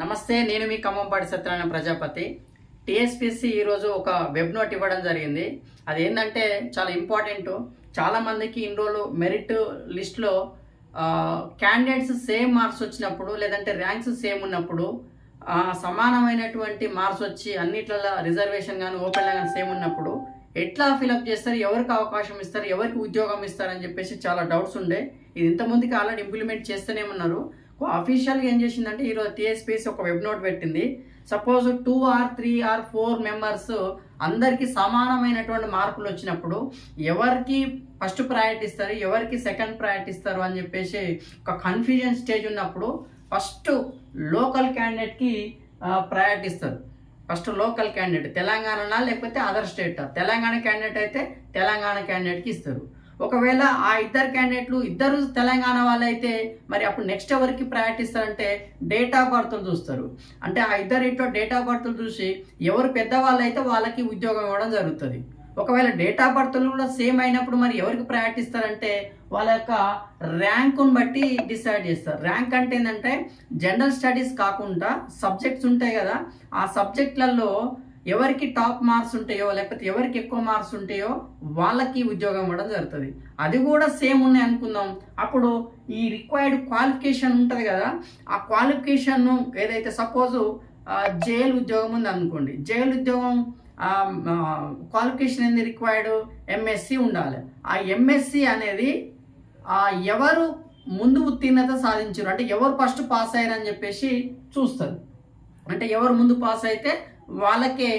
నమస్తే నేను మీ ఖమ్మంపాటి సత్యనారాయణ ప్రజాపతి. టీఎస్పీసీ ఈరోజు ఒక వెబ్ నోట్ ఇవ్వడం జరిగింది. అది ఏంటంటే చాలా ఇంపార్టెంట్. చాలామందికి ఇన్ని రోజులు మెరిట్ లిస్ట్లో క్యాండిడేట్స్ సేమ్ మార్క్స్ వచ్చినప్పుడు లేదంటే ర్యాంక్స్ సేమ్ ఉన్నప్పుడు సమానమైనటువంటి మార్క్స్ వచ్చి అన్నిట్లలో రిజర్వేషన్ కానీ ఓపెన్ కానీ సేమ్ ఉన్నప్పుడు ఎట్లా ఫిలప్ చేస్తారు ఎవరికి అవకాశం ఇస్తారు ఎవరికి ఉద్యోగం ఇస్తారని చెప్పేసి చాలా డౌట్స్ ఉండే. ఇది ఇంతమందికి ఆల్రెడీ ఇంప్లిమెంట్ చేస్తూనే ఉన్నారు. అఫీషియల్గా ఏం చేసిందంటే ఈరోజు టీఎస్పీసీ ఒక వెబ్ నోట్ పెట్టింది. Suppose two or three or four members అందరికీ సమానమైనటువంటి మార్కులు వచ్చినప్పుడు ఎవరికి ఫస్ట్ ప్రయారిటీ ఇస్తారు ఎవరికి సెకండ్ ప్రయారిటీ ఇస్తారు అని చెప్పేసి ఒక కన్ఫ్యూజన్ స్టేజ్ ఉన్నప్పుడు ఫస్ట్ లోకల్ క్యాండిడేట్కి ప్రయారిటీ ఇస్తారు. ఫస్ట్ లోకల్ క్యాండిడేట్ తెలంగాణనా లేకపోతే అదర్ స్టేట్ తెలంగాణ క్యాండిడేట్ అయితే తెలంగాణ క్యాండిడేట్కి ఇస్తారు. ఒకవేళ ఆ ఇద్దరు క్యాండిడేట్లు ఇద్దరు తెలంగాణ వాళ్ళైతే మరి అప్పుడు నెక్స్ట్ ఎవరికి ప్రయారిటీ ఇస్తారంటే డేట్ ఆఫ్ బర్త్లు చూస్తారు. అంటే ఆ ఇద్దరు ఇంట్లో డేట్ ఆఫ్ బర్త్లు చూసి ఎవరు పెద్దవాళ్ళు అయితే వాళ్ళకి ఉద్యోగం ఇవ్వడం జరుగుతుంది. ఒకవేళ డేట్ ఆఫ్ బర్త్లు కూడా సేమ్ అయినప్పుడు మరి ఎవరికి ప్రయారిటీ ఇస్తారంటే వాళ్ళ యొక్క ర్యాంకును బట్టి డిసైడ్ చేస్తారు. ర్యాంక్ అంటే ఏంటంటే జనరల్ స్టడీస్ కాకుండా సబ్జెక్ట్స్ ఉంటాయి కదా ఆ సబ్జెక్ట్లలో ఎవరికి టాప్ మార్క్స్ ఉంటాయో లేకపోతే ఎవరికి ఎక్కువ మార్క్స్ ఉంటాయో వాళ్ళకి ఉద్యోగం ఇవ్వడం జరుగుతుంది. అది కూడా సేమ్ ఉన్నాయి అనుకుందాం. అప్పుడు ఈ రిక్వైర్డ్ క్వాలిఫికేషన్ ఉంటుంది కదా ఆ క్వాలిఫికేషన్ ఏదైతే సపోజ్ జైలు ఉద్యోగం ఉంది అనుకోండి. జైలు ఉద్యోగం క్వాలిఫికేషన్ ఏంది రిక్వైర్డ్ ఎంఎస్సి ఉండాలి. ఆ ఎంఎస్సి అనేది ఎవరు ముందు ఉత్తీర్ణత సాధించారు? అంటే ఎవరు ఫస్ట్ పాస్ అయ్యారని చెప్పేసి చూస్తారు. అంటే ఎవరు ముందు పాస్ అయితే వాళ్ళకే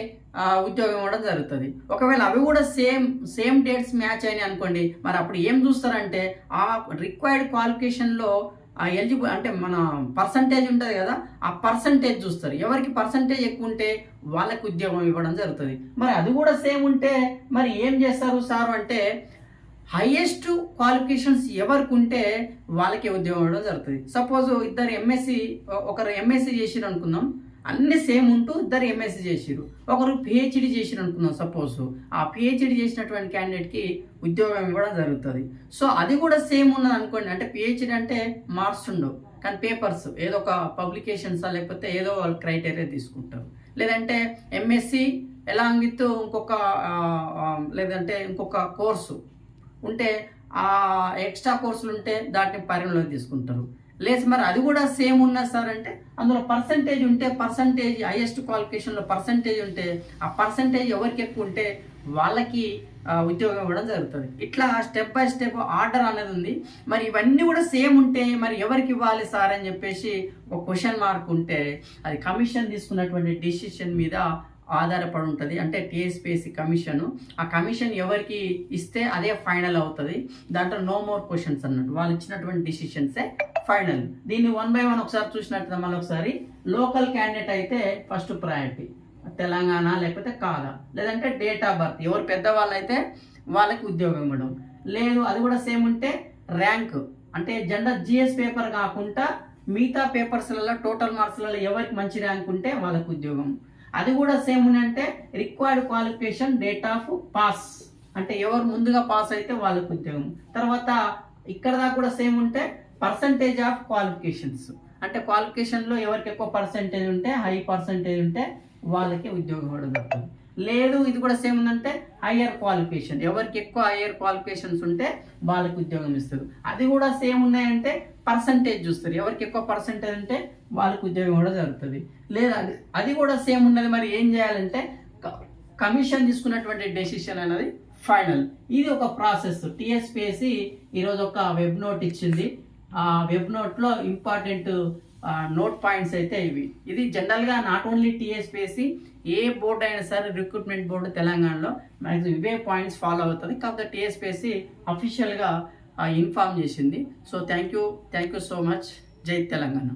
ఉద్యోగం ఇవ్వడం జరుగుతుంది. ఒకవేళ అవి కూడా సేమ్ సేమ్ డేట్స్ మ్యాచ్ అయినాయి అనుకోండి మరి అప్పుడు ఏం చూస్తారంటే ఆ రిక్వైర్డ్ క్వాలిఫికేషన్లో ఆ ఎలిజిబుల్ అంటే మన పర్సంటేజ్ ఉంటుంది కదా ఆ పర్సంటేజ్ చూస్తారు. ఎవరికి పర్సంటేజ్ ఎక్కువ ఉంటే వాళ్ళకి ఉద్యోగం ఇవ్వడం జరుగుతుంది. మరి అది కూడా సేమ్ ఉంటే మరి ఏం చేస్తారు సార్ అంటే హైయెస్ట్ క్వాలిఫికేషన్స్ ఎవరికి ఉంటే వాళ్ళకి ఉద్యోగం ఇవ్వడం జరుగుతుంది. సపోజ్ ఇద్దరు ఎంఎస్సి ఒకరు ఎంఎస్సి చేసిరు అనుకుందాం అన్ని సేమ్ ఉంటూ ఇద్దరు ఎంఎస్సి చేసిరు ఒకరు పిహెచ్డి చేసిరు అనుకుందాం సపోజ్ ఆ పిహెచ్డి చేసినటువంటి క్యాండిడేట్కి ఉద్యోగం ఇవ్వడం జరుగుతుంది. సో అది కూడా సేమ్ ఉన్నది అనుకోండి. అంటే పిహెచ్డి అంటే మార్క్స్ ఉండవు. కానీ పేపర్స్ ఏదో ఒక పబ్లికేషన్స్ లేకపోతే ఏదో వాళ్ళు క్రైటీరియా తీసుకుంటారు. లేదంటే ఎంఎస్సి ఎలాంగ్ విత్ ఇంకొక లేదంటే ఇంకొక కోర్సు. ఉంటే ఆ ఎక్స్ట్రా కోర్సులు ఉంటే దాటిని పరిగణలోకి తీసుకుంటారు. లేదు మరి అది కూడా సేమ్ ఉన్నా సార్ అంటే అందులో పర్సంటేజ్ ఉంటే పర్సంటేజ్ హైయెస్ట్ క్వాలిఫికేషన్లో పర్సంటేజ్ ఉంటే ఆ పర్సంటేజ్ ఎవరికి ఎక్కువ ఉంటే వాళ్ళకి ఉద్యోగం ఇవ్వడం జరుగుతుంది. ఇట్లా స్టెప్ బై స్టెప్ ఆర్డర్ అనేది ఉంది. మరి ఇవన్నీ కూడా సేమ్ ఉంటే మరి ఎవరికి ఇవ్వాలి సార్ అని చెప్పేసి ఒక క్వశ్చన్ మార్క్ ఉంటే అది కమిషన్ తీసుకున్నటువంటి డిసిషన్ మీద ఆధారపడి ఉంటుంది. అంటే టీఎస్పీఎస్సీ కమిషన్ ఆ కమిషన్ ఎవరికి ఇస్తే అదే ఫైనల్ అవుతుంది. దాంట్లో నో మోర్ క్వశ్చన్స్ అన్నట్టు. వాళ్ళు ఇచ్చినటువంటి డిసిషన్సే ఫైనల్ దీన్ని వన్ బై వన్ ఒకసారి చూసినట్టు మళ్ళీ ఒకసారి. లోకల్ క్యాండిడేట్ అయితే ఫస్ట్ ప్రయారిటీ తెలంగాణ లేకపోతే కాదా? లేదంటే డేట్ ఆఫ్ బర్త్ ఎవరు పెద్దవాళ్ళు అయితే వాళ్ళకి ఉద్యోగం ఇవ్వడం. లేదు అది కూడా సేమ్ ఉంటే ర్యాంక్ అంటే జెండర్ జిఎస్ పేపర్ కాకుండా మిగతా పేపర్స్లలో టోటల్ మార్క్స్లలో ఎవరికి మంచి ర్యాంక్ ఉంటే వాళ్ళకి ఉద్యోగం. అది కూడా సేమ్ అంటే required qualification date of pass అంటే ఎవరు ముందుగా పాస్ అయితే వాళ్ళకి ఉద్యోగం. తర్వాత ఇక్కడ దాకా కూడా సేమ్ ఉంటే పర్సంటేజ్ ఆఫ్ క్వాలిఫికేషన్స్ అంటే క్వాలిఫికేషన్లో ఎవరికి ఎక్కువ పర్సంటేజ్ ఉంటే హై పర్సంటేజ్ ఉంటే వాళ్ళకి ఉద్యోగం ఇవ్వడం జరుగుతుంది. లేదు ఇది కూడా సేమ్ ఉందంటే హయ్యర్ క్వాలిఫికేషన్ ఎవరికి ఎక్కువ హయ్యర్ క్వాలిఫికేషన్స్ ఉంటే వాళ్ళకి ఉద్యోగం ఇస్తారు. అది కూడా సేమ్ ఉన్నాయంటే పర్సంటేజ్ చూస్తారు. ఎవరికి ఎక్కువ పర్సంటేజ్ ఉంటే వాళ్ళకి ఉద్యోగం కూడా జరుగుతుంది. లేదా అది అది కూడా సేమ్ ఉన్నది. మరి ఏం చేయాలంటే క- కమిషన్ తీసుకున్నటువంటి డెసిషన్ అనేది ఫైనల్ ఇది ఒక ప్రాసెస్ టీఎస్పీఎస్సి ఈరోజు ఒక వెబ్ నోట్ ఇచ్చింది. వెబ్ నోట్లో ఇంపార్టెంట్ నోట్ పాయింట్స్ అయితే ఇవి. ఇది జనరల్గా నాట్ ఓన్లీ టీఎస్పీఎస్సి ఏ బోర్డు అయినా సరే రిక్రూట్మెంట్ బోర్డు తెలంగాణలో మనకి ఇవే పాయింట్స్ ఫాలో అవుతుంది. కాకపోతే టీఎస్పీఎస్సి అఫీషియల్గా ఇన్ఫార్మ్ చేసింది. So thank you thank you so much. జై తెలంగాణ.